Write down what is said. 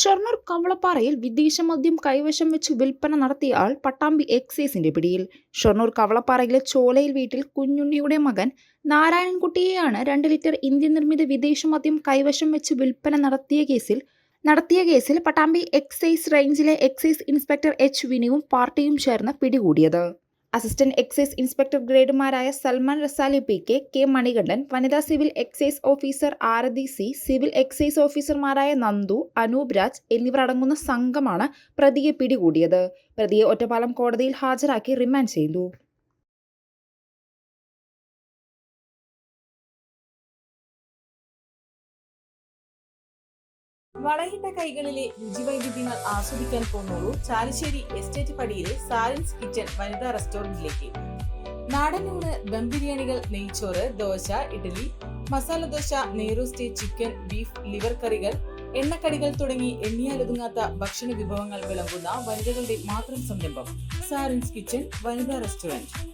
ഷൊർണൂർ കവളപ്പാറയിൽ വിദേശ മദ്യം കൈവശം വെച്ച് വിൽപ്പന നടത്തിയ ആൾ പട്ടാമ്പി എക്സൈസിന്റെ പിടിയിൽ. ഷൊർണൂർ കവളപ്പാറയിലെ ചോലയിൽ വീട്ടിൽ കുഞ്ഞുണ്ണിയുടെ മകൻ നാരായൺകുട്ടിയെയാണ് രണ്ട് ലിറ്റർ ഇന്ത്യൻ നിർമ്മിത വിദേശ മദ്യം കൈവശം വെച്ച് വിൽപ്പന നടത്തിയ കേസിൽ നടത്തിയ കേസിൽ പട്ടാമ്പി എക്സൈസ് റേഞ്ചിലെ എക്സൈസ് ഇൻസ്പെക്ടർ എച്ച് വിനുവും പാർട്ടിയും ചേർന്ന് പിടികൂടിയത്. Assistant excise inspector ഗ്രേഡുമാരായ Salman Rasali P K K Manikandan വനിതാ civil excise officer Arathi C civil excise ഓഫീസർമാരായ നന്ദു അനൂപ് രാജ് എന്നിവർ അടങ്ങുന്ന സംഘമാണ് പ്രതിയെ പിടികൂടിയത്. പ്രതിയെ ഒറ്റപ്പാലം കോടതിയിൽ ഹാജരാക്കി റിമാൻഡ് ചെയ്തു. വളയിട്ട കൈകളിലെ രുചിവൈവിധ്യങ്ങൾ ആസ്വദിക്കാൻ പോകുന്നു ചാലിശ്ശേരി എസ്റ്റേറ്റ് പടിയിലെ സാലൻസ് കിച്ചൺ വനിതാ റെസ്റ്റോറന്റിലേക്ക്. നാടൻ ഊണ് ദം ബിരിയാണികൾ നെയ്ച്ചോറ് ദോശ ഇഡലി മസാല ദോശ നെയ്റോസ്റ്റ് ചിക്കൻ ബീഫ് ലിവർ കറികൾ എണ്ണക്കടികൾ തുടങ്ങി എണ്ണിയാലൊതുങ്ങാത്ത ഭക്ഷണ വിഭവങ്ങൾ വിളമ്പുന്ന വനിതകളുടെ മാത്രം സംരംഭം സാരൻസ് കിച്ചൺ വനിതാ റെസ്റ്റോറന്റ്.